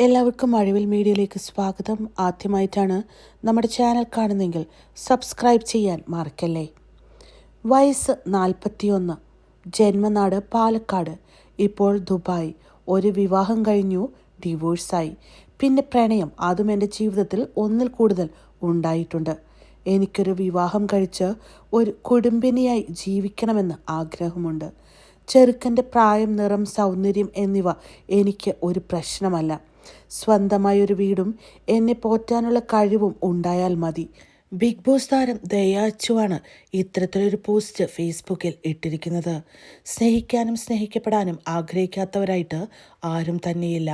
എല്ലാവർക്കും അഴിവിൽ മീഡിയയിലേക്ക് സ്വാഗതം. ആദ്യമായിട്ടാണ് നമ്മുടെ ചാനൽ കാണുന്നെങ്കിൽ സബ്സ്ക്രൈബ് ചെയ്യാൻ മറക്കല്ലേ? വയസ്സ് നാൽപ്പത്തിയൊന്ന്. ജന്മനാട് പാലക്കാട്. ഇപ്പോൾ ദുബായ്. ഒരു വിവാഹം കഴിഞ്ഞു ഡിവോഴ്സായി. പിന്നെ പ്രണയം. അതും എന്റെ ജീവിതത്തിൽ ഒന്നിൽ കൂടുതൽ ഉണ്ടായിട്ടുണ്ട്. എനിക്കൊരു വിവാഹം കഴിച്ച് ഒരു കുടുംബിനിയായി ജീവിക്കണമെന്ന് ആഗ്രഹമുണ്ട്. ചെറുക്കന്റെ പ്രായം നിറം സൗന്ദര്യം എന്നിവ എനിക്ക് ഒരു പ്രശ്നമല്ല. സ്വന്തമായ ഒരു വീടും എന്നെ പോറ്റാനുള്ള കഴിവും ഉണ്ടായാൽ മതി. ബിഗ് ബോസ് താരം ദയാച്ചുവാണ് ഇത്തരത്തിലൊരു പോസ്റ്റ് ഫേസ്ബുക്കിൽ ഇട്ടിരിക്കുന്നത്. സ്നേഹിക്കാനും സ്നേഹിക്കപ്പെടാനും ആഗ്രഹിക്കാത്തവരായിട്ട് ആരും തന്നെയില്ല.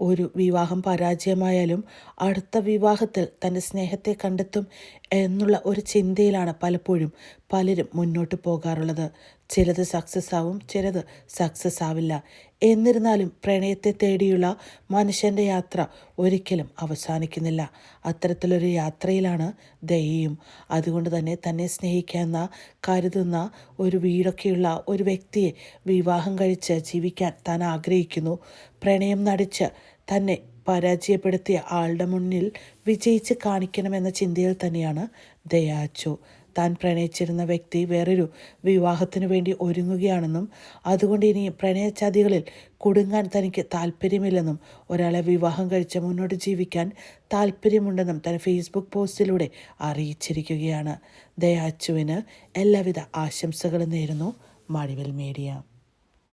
ഒരു വിവാഹം പരാജയമായാലും അടുത്ത വിവാഹത്തിൽ തന്റെ സ്നേഹത്തെ കണ്ടെത്തും എന്നുള്ള ഒരു ചിന്തയിലാണ് പലപ്പോഴും പലരും മുന്നോട്ട് പോകാറുള്ളത്. ചിലത് സക്സസ് ആവും ചിലത് സക്സസ് ആവില്ല. എന്നിരുന്നാലും പ്രണയത്തെ തേടിയുള്ള മനുഷ്യന്റെ യാത്ര ഒരിക്കലും അവസാനിക്കുന്നില്ല. അത്തരത്തിലൊരു യാത്രയിലാണ് ദയയും. അതുകൊണ്ട് തന്നെ തന്നെ സ്നേഹിക്കുന്ന കരുതുന്ന ഒരു വീടൊക്കെയുള്ള ഒരു വ്യക്തിയെ വിവാഹം കഴിച്ച് ജീവിക്കാൻ താൻ ആഗ്രഹിക്കുന്നു. പ്രണയം നടിച്ച് തന്നെ പരാജയപ്പെടുത്തിയ ആളുടെ മുന്നിൽ വിജയിച്ച് കാണിക്കണമെന്ന ചിന്തയിൽ തന്നെയാണ് ദയാച്ചു. താൻ പ്രണയിച്ചിരുന്ന വ്യക്തി വേറൊരു വിവാഹത്തിനു വേണ്ടി ഒരുങ്ങുകയാണെന്നും അതുകൊണ്ട് ഇനി പ്രണയച്ചാതികളിൽ കുടുങ്ങാൻ തനിക്ക് താല്പര്യമില്ലെന്നും ഒരാളെ വിവാഹം കഴിച്ച് മുന്നോട്ട് ജീവിക്കാൻ താല്പര്യമുണ്ടെന്നും തന്റെ ഫേസ്ബുക്ക് പോസ്റ്റിലൂടെ അറിയിച്ചിരിക്കുകയാണ്. ദയാച്ചുവിന് എല്ലാവിധ ആശംസകളും നേരുന്നു മടിവൽ മീഡിയ.